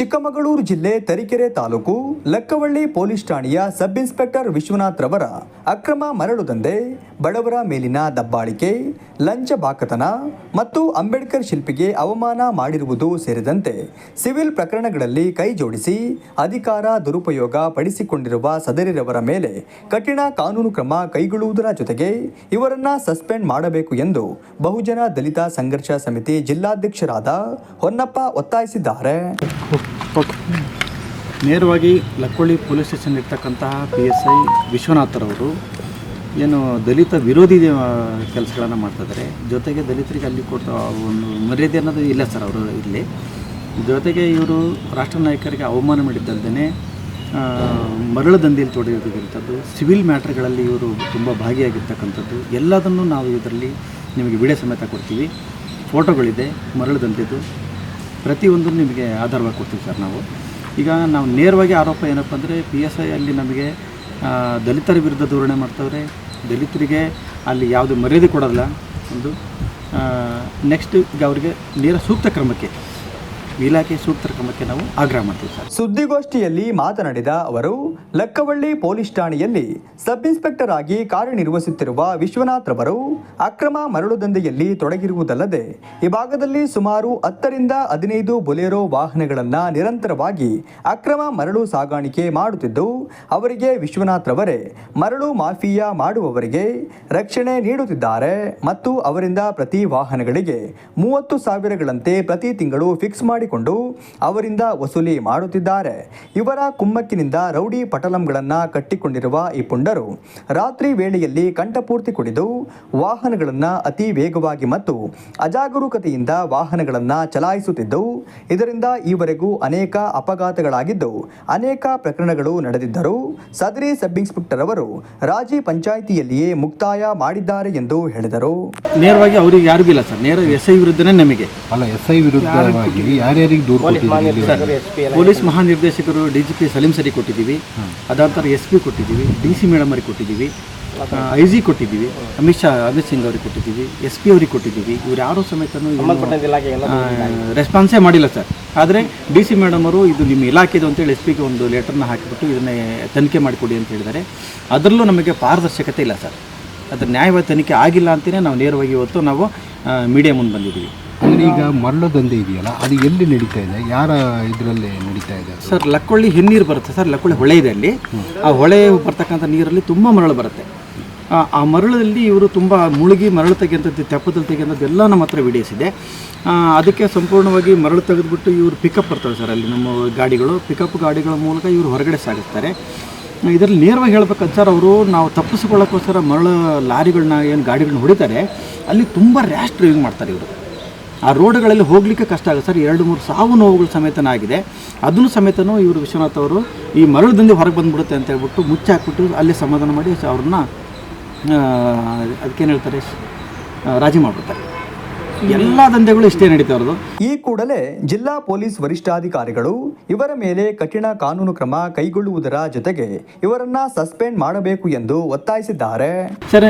ಚಿಕ್ಕಮಗಳೂರು ಜಿಲ್ಲೆ ತರೀಕೆರೆ ತಾಲೂಕು ಲಕ್ಕವಳ್ಳಿ ಪೊಲೀಸ್ ಠಾಣೆಯ ಸಬ್ ಇನ್ಸ್ಪೆಕ್ಟರ್ ವಿಶ್ವನಾಥ್ ರವರ ಅಕ್ರಮ ಮರಳು ದಂಧೆ, ಬಡವರ ಮೇಲಿನ ದಬ್ಬಾಳಿಕೆ, ಲಂಚ ಬಾಕತನ ಮತ್ತು ಅಂಬೇಡ್ಕರ್ ಶಿಲ್ಪಿಗೆ ಅವಮಾನ ಮಾಡಿರುವುದು ಸೇರಿದಂತೆ ಸಿವಿಲ್ ಪ್ರಕರಣಗಳಲ್ಲಿ ಕೈ ಜೋಡಿಸಿ ಅಧಿಕಾರ ದುರುಪಯೋಗ ಪಡಿಸಿಕೊಂಡಿರುವ ಸದರಿರವರ ಮೇಲೆ ಕಠಿಣ ಕಾನೂನು ಕ್ರಮ ಕೈಗೊಳ್ಳುವುದರ ಜೊತೆಗೆ ಇವರನ್ನ ಸಸ್ಪೆಂಡ್ ಮಾಡಬೇಕು ಎಂದು ಬಹುಜನ ದಲಿತ ಸಂಘರ್ಷ ಸಮಿತಿ ಜಿಲ್ಲಾಧ್ಯಕ್ಷರಾದ ಹೊನ್ನಪ್ಪ ಒತ್ತಾಯಿಸಿದ್ದಾರೆ. ನೇರವಾಗಿ ಲಕ್ಕೊಳ್ಳಿ ಪೊಲೀಸ್ ಸ್ಟೇಷನ್ ಇರ್ತಕ್ಕಂತಹ ಪಿ ಎಸ್ ಐ ವಿಶ್ವನಾಥರವರು ಏನು ದಲಿತ ವಿರೋಧಿ ಕೆಲಸಗಳನ್ನು ಮಾಡ್ತಿದ್ದಾರೆ ಜೊತೆಗೆ ದಲಿತರಿಗೆ ಅಲ್ಲಿ ಕೊಡ್ತಾ ಒಂದು ಮರ್ಯಾದೆ ಅನ್ನೋದು ಇಲ್ಲ ಸರ್ ಅವರು ಇಲ್ಲಿ. ಜೊತೆಗೆ ಇವರು ರಾಷ್ಟ್ರ ನಾಯಕರಿಗೆ ಅವಮಾನ ಮಾಡಿದ್ದಲ್ಲದೇ ಮರಳು ದಂಧೆಯಲ್ಲಿ ತೊಡಗಿರ್ತಕ್ಕಂಥದ್ದು, ಸಿವಿಲ್ ಮ್ಯಾಟ್ರ್ಗಳಲ್ಲಿ ಇವರು ತುಂಬ ಭಾಗಿಯಾಗಿರ್ತಕ್ಕಂಥದ್ದು, ಎಲ್ಲದನ್ನು ನಾವು ಇದರಲ್ಲಿ ನಿಮಗೆ ವಿಡಿಯೋ ಸಮೇತ ಕೊಡ್ತೀವಿ. ಫೋಟೋಗಳಿದೆ, ಮರಳು ದಂಧೆದು. ಪ್ರತಿಯೊಂದು ನಿಮಗೆ ಆಧಾರವಾಗಿ ಕೊಡ್ತೀವಿ ಸರ್ ನಾವು. ಈಗ ನಾವು ನೇರವಾಗಿ ಆರೋಪ ಏನಪ್ಪ ಅಂದರೆ ಪಿ ಎಸ್ ಐ ಅಲ್ಲಿ ನಮಗೆ ದಲಿತರ ವಿರುದ್ಧ ಧೋರಣೆ ಮಾಡ್ತವ್ರೆ. ದಲಿತರಿಗೆ ಅಲ್ಲಿ ಯಾವುದೇ ಮರ್ಯಾದೆ ಕೊಡೋಲ್ಲ ಒಂದು ನೆಕ್ಸ್ಟ್ ಈಗ ಅವರಿಗೆ ನೇರ ಸೂಕ್ತ ಕ್ರಮಕ್ಕೆ ಇಲಾಖೆ ಸೂಕ್ತ ಕ್ರಮಕ್ಕೆ ನಾವು ಆಗ್ರಹ ಮಾಡ್ತೀವಿ ಸರ್. ಸುದ್ದಿಗೋಷ್ಠಿಯಲ್ಲಿ ಮಾತನಾಡಿದ ಅವರು, ಲಕ್ಕವಳ್ಳಿ ಪೊಲೀಸ್ ಠಾಣೆಯಲ್ಲಿ ಸಬ್ ಇನ್ಸ್ಪೆಕ್ಟರ್ ಆಗಿ ಕಾರ್ಯನಿರ್ವಹಿಸುತ್ತಿರುವ ವಿಶ್ವನಾಥ್ ಅವರು ಅಕ್ರಮ ಮರಳು ದಂಧೆಯಲ್ಲಿ ತೊಡಗಿರುವುದಲ್ಲದೆ, ಈ ಭಾಗದಲ್ಲಿ ಸುಮಾರು ಹತ್ತರಿಂದ ಹದಿನೈದು ಬೊಲೆರೋ ವಾಹನಗಳನ್ನು ನಿರಂತರವಾಗಿ ಅಕ್ರಮ ಮರಳು ಸಾಗಾಣಿಕೆ ಮಾಡುತ್ತಿದ್ದು, ಅವರಿಗೆ ವಿಶ್ವನಾಥ್ ರವರೇ ಮರಳು ಮಾಫಿಯಾ ಮಾಡುವವರಿಗೆ ರಕ್ಷಣೆ ನೀಡುತ್ತಿದ್ದಾರೆ ಮತ್ತು ಅವರಿಂದ ಪ್ರತಿ ವಾಹನಗಳಿಗೆ ಮೂವತ್ತು ಸಾವಿರಗಳಂತೆ ಪ್ರತಿ ತಿಂಗಳು ಫಿಕ್ಸ್ ಮಾಡಿಕೊಂಡು ಅವರಿಂದ ವಸೂಲಿ ಮಾಡುತ್ತಿದ್ದಾರೆ. ಇವರ ಕುಮ್ಮಕ್ಕಿನಿಂದ ರೌಡಿ ಪಟಲಂಗಳನ್ನು ಕಟ್ಟಿಕೊಂಡಿರುವ ಈ ಪುಂಡರು ರಾತ್ರಿ ವೇಳೆಯಲ್ಲಿ ಕಂಠಪೂರ್ತಿ ಕುಡಿದು ವಾಹನಗಳನ್ನು ಅತಿ ವೇಗವಾಗಿ ಮತ್ತು ಅಜಾಗರೂಕತೆಯಿಂದ ವಾಹನಗಳನ್ನು ಚಲಾಯಿಸುತ್ತಿದ್ದವು ಇದರಿಂದ ಈವರೆಗೂ ಅನೇಕ ಅಪಘಾತಗಳಾಗಿದ್ದು ಅನೇಕ ಪ್ರಕರಣಗಳು ನಡೆದಿದ್ದರು ಸದರಿ ಸಬ್ ಇನ್ಸ್ಪೆಕ್ಟರ್ ಅವರು ರಾಜಿ ಪಂಚಾಯಿತಿಯಲ್ಲಿಯೇ ಮುಕ್ತಾಯ ಮಾಡಿದ್ದಾರೆ ಎಂದು ಹೇಳಿದರು. ನೇರವಾಗಿ ಅವರಿಗೆ ಯಾರಿಗೂ ಇಲ್ಲ ಸರ್. ನೇರ ಎಸ್ ಐ ವಿರುದ್ಧನೇ ನಮಗೆ. ಅಲ್ಲ ಎಸ್ ಐ ವಿರುದ್ಧವಾಗಿ ಯಾರ್ಯಾರಿಗೆ ದೂರು ಕೊಟ್ಟಿದ್ದೀವಿ. ಪೊಲೀಸ್ ಮಹಾನಿರ್ದೇಶಕರು ಡಿ ಜಿ ಪಿ ಸಲೀಂ ಸರಿ ಕೊಟ್ಟಿದ್ದೀವಿ. ಅದಾದ ಎಸ್ ಪಿ ಕೊಟ್ಟಿದ್ದೀವಿ ಡಿ ಸಿ ಮೇಡಮ್ ಅವ್ರಿಗೆ ಕೊಟ್ಟಿದ್ದೀವಿ ಐ ಜಿ ಕೊಟ್ಟಿದ್ದೀವಿ ಅಮಿತ್ ಶಾ ಅಮಿತ್ ಸಿಂಗ್ ಅವ್ರಿಗೆ ಕೊಟ್ಟಿದ್ದೀವಿ ಎಸ್ ಪಿ ಅವ್ರಿಗೆ ಕೊಟ್ಟಿದ್ದೀವಿ. ಇವ್ರು ಯಾರೂ ಸಮೇತ ರೆಸ್ಪಾನ್ಸೇ ಮಾಡಿಲ್ಲ ಸರ್. ಆದರೆ ಡಿ ಸಿ ಮೇಡಮ್ ಅವರು ಇದು ನಿಮ್ಮ ಇಲಾಖೆದು ಅಂತೇಳಿ ಎಸ್ ಪಿಗೆ ಒಂದು ಲೆಟರ್ನ ಹಾಕಿಬಿಟ್ಟು ಇದನ್ನೇ ತನಿಖೆ ಮಾಡಿಕೊಡಿ ಅಂತ ಹೇಳಿದ್ದಾರೆ. ಅದರಲ್ಲೂ ನಮಗೆ ಪಾರದರ್ಶಕತೆ ಇಲ್ಲ ಸರ್. ಅದ್ರ ನ್ಯಾಯವಾದ ತನಿಖೆ ಆಗಿಲ್ಲ ಅಂತಲೇ ನಾವು ನೇರವಾಗಿ ಇವತ್ತು ನಾವು ಮೀಡಿಯಾ ಮುಂದೆ ಬಂದಿದ್ದೀವಿ. ಅಂದ್ರೆ ಈಗ ಮರಳು ದಂಧೆ ಇದೆಯಲ್ಲ ಅದು ಎಲ್ಲಿ ನಡೀತಾ ಇದೆ? ಯಾರ ಇದರಲ್ಲಿ ನಡೀತಾ ಇದೆ ಸರ್ ಲಕ್ಕೊಳ್ಳಿ ಹಿನ್ನೀರು ಬರುತ್ತೆ ಸರ್ ಲಕ್ಕೊಳ್ಳಿ ಹೊಳೆ ಇದೆ ಅಲ್ಲಿ. ಆ ಹೊಳೆ ಬರ್ತಕ್ಕಂಥ ನೀರಲ್ಲಿ ತುಂಬ ಮರಳು ಬರುತ್ತೆ. ಆ, ಮರಳಲ್ಲಿ ಇವರು ತುಂಬ ಮುಳುಗಿ ಮರಳು ತೆಗೆಯಂಥದ್ದು ತೆಪ್ಪದಲ್ಲಿ ತೆಗೆಯಂಥದ್ದು ಎಲ್ಲ ನಮ್ಮ ಹತ್ರ ವಿಡಿಯೋಸ್ ಇದೆ. ಅದಕ್ಕೆ ಸಂಪೂರ್ಣವಾಗಿ ಮರಳು ತೆಗೆದುಬಿಟ್ಟು ಇವರು ಪಿಕಪ್ ಬರ್ತವೆ ಸರ್ ಅಲ್ಲಿ ನಮ್ಮ ಗಾಡಿಗಳು. ಪಿಕಪ್ ಗಾಡಿಗಳ ಮೂಲಕ ಇವರು ಹೊರಗಡೆ ಸಾಗಿಸ್ತಾರೆ. ಇದರಲ್ಲಿ ನೇರವಾಗಿ ಹೇಳ್ಬೇಕಂತ ಸರ್ ಅವರು ನಾವು ತಪ್ಪಿಸ್ಕೊಳ್ಳೋಕ್ಕೋಸ್ಕರ ಮರಳು ಲಾರಿಗಳನ್ನ ಏನು ಗಾಡಿಗಳನ್ನ ಹೊಡಿತಾರೆ ಅಲ್ಲಿ ತುಂಬ ರ್ಯಾಶ್ ಡ್ರೈವಿಂಗ್ ಮಾಡ್ತಾರೆ ಇವರು. ಆ ರೋಡ್ಗಳಲ್ಲಿ ಹೋಗಲಿಕ್ಕೆ ಕಷ್ಟ ಆಗುತ್ತೆ. ಸರ್, ಎರಡು ಮೂರು ಸಾವು ನೋವುಗಳು ಸಮೇತನಾಗಿದೆ. ಅದನ್ನು ಸಮೇತನೂ ಇವರು ವಿಶ್ವನಾಥ್ ಅವರು ಈ ಮರಳು ದಂಧೆ ಹೊರಗೆ ಬಂದ್ಬಿಡುತ್ತೆ ಅಂತ ಹೇಳ್ಬಿಟ್ಟು ಮುಚ್ಚಾಕ್ಬಿಟ್ಟು ಅಲ್ಲೇ ಸಮಾಧಾನ ಮಾಡಿ ಅವ್ರನ್ನ ಅದಕ್ಕೇನು ಹೇಳ್ತಾರೆ, ರಾಜಿ ಮಾಡಿಬಿಡ್ತಾರೆ. ಎಲ್ಲ ದಂಧೆಗಳು ಇಷ್ಟೇ ನಡೀತಾ ಇರೋದು. ಈ ಕೂಡಲೇ ಜಿಲ್ಲಾ ಪೊಲೀಸ್ ವರಿಷ್ಠಾಧಿಕಾರಿಗಳು ಇವರ ಮೇಲೆ ಕಠಿಣ ಕಾನೂನು ಕ್ರಮ ಕೈಗೊಳ್ಳುವುದರ ಜೊತೆಗೆ ಇವರನ್ನ ಸಸ್ಪೆಂಡ್ ಮಾಡಬೇಕು ಎಂದು ಒತ್ತಾಯಿಸಿದ್ದಾರೆ. ಸರ್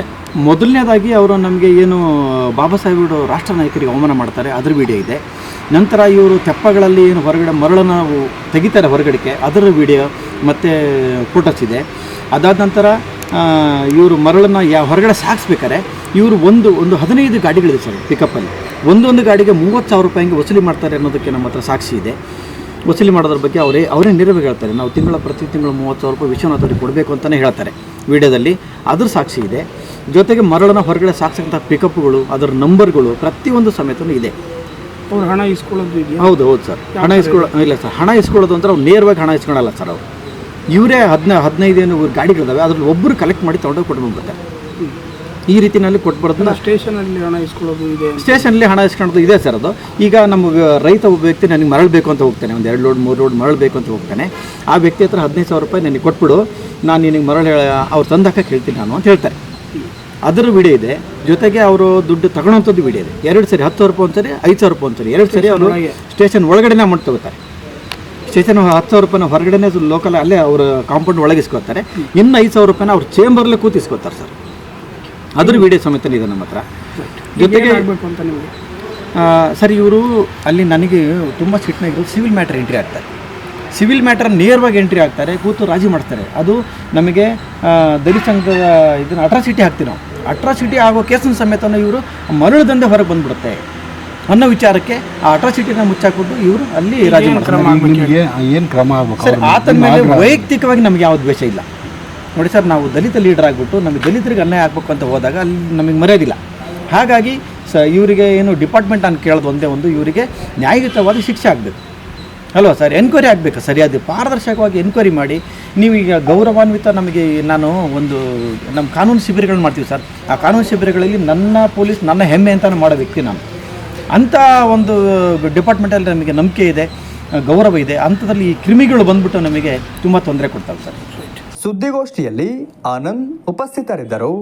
ಮೊದಲನೇದಾಗಿ ಅವರು ನಮಗೆ ಏನು ಬಾಬಾ ಸಾಹೇಬರು ರಾಷ್ಟ್ರ ನಾಯಕರಿಗೆ ಅವಮಾನ ಮಾಡ್ತಾರೆ ಅದ್ರ ವಿಡಿಯೋ ಇದೆ. ನಂತರ ಇವರು ತೆಪ್ಪಗಳಲ್ಲಿ ಏನು ಹೊರಗಡೆ ಮರಳನ್ನು ತೆಗಿತಾರೆ ಹೊರಗಡೆಗೆ ಅದರ ವಿಡಿಯೋ ಮತ್ತು ಫೋಟೋಸ್ ಇದೆ. ಅದಾದ ನಂತರ ಇವರು ಮರಳನ್ನು ಯಾವ ಹೊರಗಡೆ ಸಾಗಿಸ್ಬೇಕಾರೆ ಇವರು ಒಂದು ಒಂದು ಹದಿನೈದು ಗಾಡಿಗಳಿದೆ ಸರ್ ಪಿಕಪ್ಪಲ್ಲಿ ಒಂದೊಂದು ಗಾಡಿಗೆ ಮೂವತ್ತು ಸಾವಿರ ರೂಪಾಯಿ ಹಿಂಗೆ ವಸೂಲಿ ಮಾಡ್ತಾರೆ ಅನ್ನೋದಕ್ಕೆ ನಮ್ಮ ಹತ್ರ ಸಾಕ್ಷಿ ಇದೆ. ವಸೂಲಿ ಮಾಡೋದ್ರ ಬಗ್ಗೆ ಅವರೇ ಅವರೇ ನೇರವಾಗಿ ಹೇಳ್ತಾರೆ. ನಾವು ತಿಂಗಳ ಪ್ರತಿ ತಿಂಗಳು ಮೂವತ್ತು ಸಾವಿರ ರೂಪಾಯಿ ವಿಶ್ವನಾಥ್ ಅವ್ರಿಗೆ ಕೊಡಬೇಕು ಅಂತಲೇ ಹೇಳ್ತಾರೆ ವಿಡಿಯೋದಲ್ಲಿ. ಅದ್ರ ಸಾಕ್ಷಿ ಇದೆ. ಜೊತೆಗೆ ಮರಳನ್ನು ಹೊರಗಡೆ ಸಾಗಿಸಂಥ ಪಿಕಪ್ಗಳು ಅದರ ನಂಬರ್ಗಳು ಪ್ರತಿಯೊಂದು ಸಮೇತನೂ ಇದೆ. ಅವ್ರು ಹಣ ಇಸ್ಕೊಳ್ಳೋದು ಹೌದು ಹೌದು ಸರ್. ಹಣ ಇಸ್ಕೊಳ್ಳೋ ಇಲ್ಲ ಸರ್ ಹಣ ಇಸ್ಕೊಳ್ಳೋದು ಅಂದ್ರೆ ಅವ್ರು ನೇರವಾಗಿ ಹಣ ಇಸ್ಕೊಳ್ಳಲ್ಲ ಸರ್ ಅವರು. ಇವರೇ ಹದಿನ ಹದಿನೈದು ಏನು ಗಾಡಿಗಳಿದಾವೆ ಅದ್ರಲ್ಲಿ ಒಬ್ಬರು ಕಲೆಕ್ಟ್ ಮಾಡಿ ತೊಗೊಂಡು ಕೊಟ್ಬಿಡ್ಬೇಕು ಈ ರೀತಿನಲ್ಲಿ ಕೊಟ್ಬಾರ್ದು ಸ್ಟೇಷನಲ್ಲಿ ಹಣ ಇಸ್ಕೊಳ್ಳೋದು ಇದೆ ಸ್ಟೇಷನಲ್ಲಿ ಹಣ ಇಸ್ಕೊಳ್ಳೋದು ಇದೆ ಸರ್ ಅದು. ಈಗ ನಮ್ಮ ರೈತ ಒಬ್ಬ ವ್ಯಕ್ತಿ ನನಗೆ ಮರಳು ಬೇಕು ಅಂತ ಹೋಗ್ತಾನೆ ಒಂದು ಎರಡು ಲೋಡ್ ಮೂರು ಲೋಡ್ ಮರಳು ಬೇಕು ಅಂತ ಹೋಗ್ತಾನೆ. ಆ ವ್ಯಕ್ತಿ ಹತ್ರ ಹದಿನೈದು ಸಾವಿರ ರೂಪಾಯಿ ನನಗೆ ಕೊಟ್ಬಿಡು ನಾನು ನಿನಗೆ ಮರಳು ಅವ್ರು ತಂದಾಕ ಹೇಳ್ತೀನಿ ನಾನು ಅಂತ ಹೇಳ್ತಾರೆ. ಅದರ ವಿಡಿಯೋ ಇದೆ. ಜೊತೆಗೆ ಅವರು ದುಡ್ಡು ತಗೊಳ್ಳೋಂಥದ್ದು ವಿಡಿಯೋ ಇದೆ. ಎರಡು ಸರಿ ಹತ್ತು ಸಾವಿರ ರೂಪಾಯಿ ಒಂದ್ಸರಿ ಐದು ಸಾವಿರ ರೂಪಾಯಿ ಒಂದ್ಸರಿ ಎರಡು ಸರಿ ಅವರು ಸ್ಟೇಷನ್ ಒಳಗಡೆನೇ ಮಾಡಿ ತಗೋತಾರೆ ಸ್ಟೇಷನ್ ಹತ್ತು ಸಾವಿರ ರೂಪಾಯಿನ ಹೊರಗಡೆನೇ ಲೋಕಲ್ ಅಲ್ಲೇ ಅವರು ಕಾಂಪೌಂಡ್ ಒಳಗೆ ಇಸ್ಕೊತಾರೆ ಇನ್ನು ಐದು ಸಾವಿರ ರೂಪಾಯಿನ ಅವ್ರು ಚೇಂಬರ್ಲೆ ಕೂತು ಇಸ್ಕೊತಾರೆ ಸರ್. ಅದ್ರ ವಿಡಿಯೋ ಸಮೇತ ಇದೆ ನಮ್ಮ ಹತ್ರ. ಜೊತೆಗೆ ಅಂತ ನಿಮಗೆ? ಸರ್ ಇವರು ಅಲ್ಲಿ ನನಗೆ ತುಂಬ ಸಿಟ್ನಾಗಿರೋದು ಸಿವಿಲ್ ಮ್ಯಾಟ್ರ್ ಎಂಟ್ರಿ ಆಗ್ತಾರೆ ಸಿವಿಲ್ ಮ್ಯಾಟರ್ ನೇರವಾಗಿ ಎಂಟ್ರಿ ಆಗ್ತಾರೆ ಕೂತು ರಾಜಿ ಮಾಡ್ತಾರೆ. ಅದು ನಮಗೆ ದಲಿತ ಸಂಘದ ಇದನ್ನು ಅಟ್ರಾಸಿಟಿ ಹಾಕ್ತೀವಿ ನಾವು. ಅಟ್ರಾಸಿಟಿ ಆಗೋ ಕೇಸಿನ ಸಮೇತನ ಇವರು ಮರಳು ದಂಧೆ ಹೊರಗೆ ಬಂದ್ಬಿಡುತ್ತೆ. ಅನ್ನೋ ವಿಚಾರಕ್ಕೆ ಆ ಅಟ್ರಾಸಿಟಿನ ಮುಚ್ಚಾಕ್ಬಿಟ್ಟು ಇವರು ಅಲ್ಲಿ ರಾಜಿ ಮಾಡ್ತಾರೆ ಈಗ ನಿಮಗೆ ಏನು ಕ್ರಮ ಆಗ್ಬೇಕು? ಸರ್ ಆತನ ಮೇಲೆ ವೈಯಕ್ತಿಕವಾಗಿ ನಮಗೆ ಯಾವ ದ್ವೇಷ ಇಲ್ಲ. ನೋಡಿ ಸರ್ ನಾವು ದಲಿತ ಲೀಡರ್ ಆಗಿಬಿಟ್ಟು ನಮಗೆ ದಲಿತರಿಗೆ ಅನ್ಯಾಯ ಆಗಬೇಕು ಅಂತ ಹೋದಾಗ ಅಲ್ಲಿ ನಮಗೆ ಮರೆಯೋದಿಲ್ಲ. ಹಾಗಾಗಿ ಸ ಇವರಿಗೆ ಏನು ಡಿಪಾರ್ಟ್ಮೆಂಟ್ ಅಂತ ಕೇಳೋದು ಒಂದೇ ಒಂದು ಇವರಿಗೆ ನ್ಯಾಯಯುತವಾದ ಶಿಕ್ಷೆ ಆಗಬೇಕು. ಅಲ್ವಾ ಸರ್? ಎನ್ಕ್ವೈರಿ ಆಗಬೇಕು ಸರಿಯಾದ ಪಾರದರ್ಶಕವಾಗಿ ಎನ್ಕ್ವೈರಿ ಮಾಡಿ. ನೀವೀಗ ಗೌರವಾನ್ವಿತ ನಮಗೆ ನಾನು ಒಂದು ನಮ್ಮ ಕಾನೂನು ಶಿಬಿರಗಳನ್ನ ಮಾಡ್ತೀವಿ ಸರ್. ಆ ಕಾನೂನು ಶಿಬಿರಗಳಲ್ಲಿ ನನ್ನ ಪೊಲೀಸ್ ನನ್ನ ಹೆಮ್ಮೆ ಅಂತಲೂ ಮಾಡೋ ವ್ಯಕ್ತಿ ನಾನು. ಅಂಥ ಒಂದು ಡಿಪಾರ್ಟ್ಮೆಂಟಲ್ಲಿ ನಮಗೆ ನಂಬಿಕೆ ಇದೆ, ಗೌರವ ಇದೆ. ಅಂಥದ್ರಲ್ಲಿ ಈ ಕ್ರಿಮಿಗಳು ಬಂದ್ಬಿಟ್ಟು ನಮಗೆ ತುಂಬ ತೊಂದರೆ ಕೊಡ್ತಾವೆ ಸರ್. ಸುದ್ದಿಗೋಷ್ಠಿಯಲ್ಲಿ ಆನಂದ್ ಉಪಸ್ಥಿತರಿದ್ದರು.